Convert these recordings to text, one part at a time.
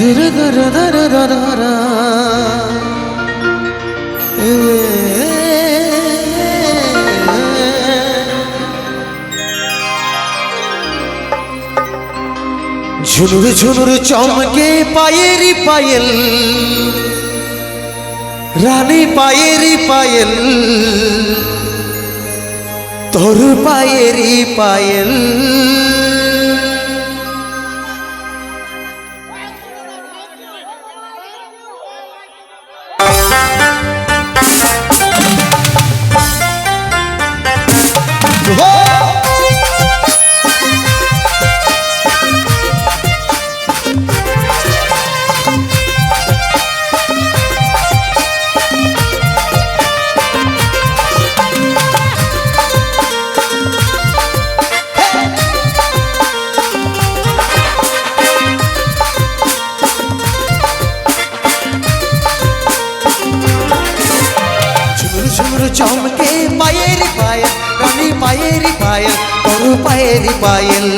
ধীরে ধরে ধরে ধরা ঝুনুর ঝুনুর চমকে পায়েরি পায়েল, রানী পায়েরি পায়েল, তোর পায়েরি পায়েল। ঝুমুর চমকে পায়ের পায়েল রানী পায়ের পায়েল তোর পায়ের পায়েল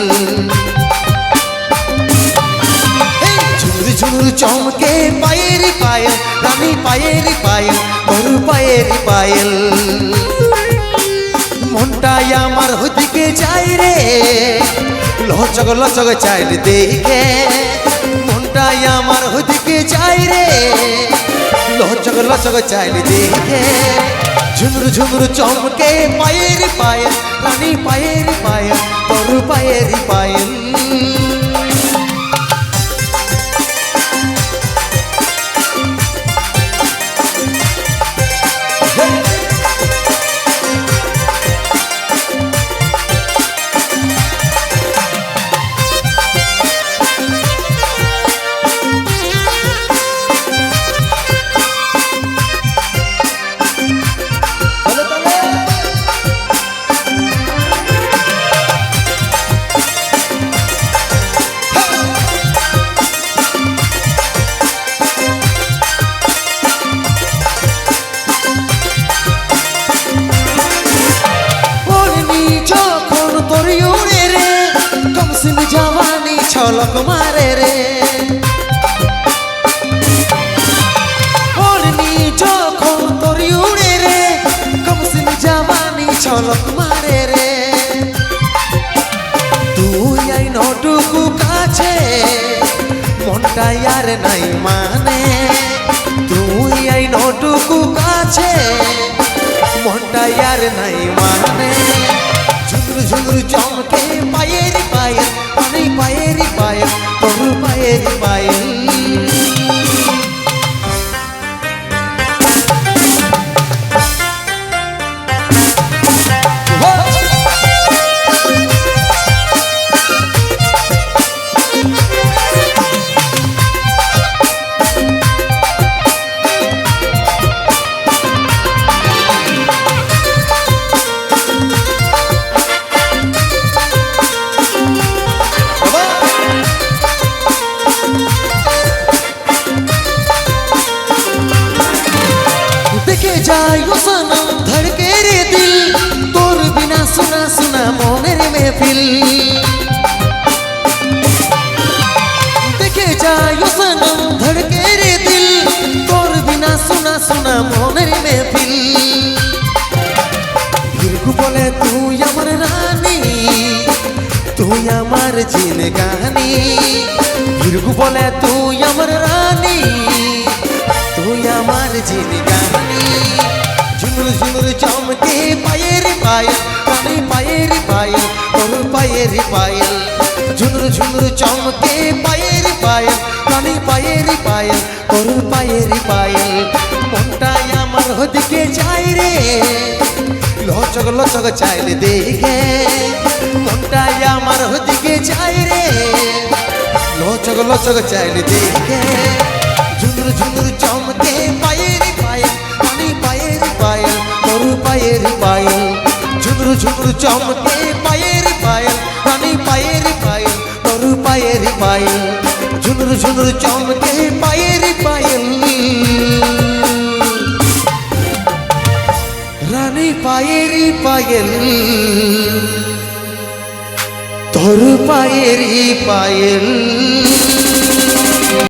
ঝুমুর চমকে পায়ের পায়েল রানী পায়ের পায়েল তোর পায়ের পায়েল মনটাই আমার হদিকে যাই রে, লচক লচক চাইল দেখে। মনটাই আমার হদিকে যাই রে, লচক লচক চাইল দেখে। ঝুমুর ঝুমুর চমকে পায়ের পায়েল রানী পায়ের পায়েল তরু পায়ের পায়েল। ছলক মারে রে। যখন তোর উড়ে রে কমসিন জওয়ানি ছলক মারে রে। তুই আই নটুকু কাছে, মনটা আর নাই মানে। তুই আই নটুকু কাছে, মনটা আর নাই মানে। ঝুমুর ঝুমুর চমকে পায়ের পায়ের ধড়কে রে দিল, তোর বিনা সুনা সুনা মনের মেহফিল। দেখে যাই ও সনম ধড়কে রে দিল, তোর বিনা সুনা সুনা মনের মেহফিল। ভিরকু বলে তুই আমার রানী, তুই আমার জিনগানি ভিরকু বলে তুই আমার রানী, তুই আমার জিনগানি চমকে পায়ের পায়েল পানি পায়ের পায়েল তোর পায়ের পায়েল। ঝুমুর ঝুমুর চমকে পায়ের পায়েল পানি পায়ের পায়েল তোর পায়ের পায়েল। মনটাই আমার হদিকে যাই রে, লচক লচক চাইল দেখে। মনটাই আমার হদিকে যাই রে, লচক লচক চাইল দেখে। ঝুমুর ঝুমুর চমকে ঝুমুর চমকে পায়ের পায়েল, পানি পায়ের পায়েল তোর পায়ের পায়েল। ঝুমুর ঝুমুর চমকে পায়ের পায়েল। রানী পায়েরি পায়েল। তোর পায়েরি পায়েল।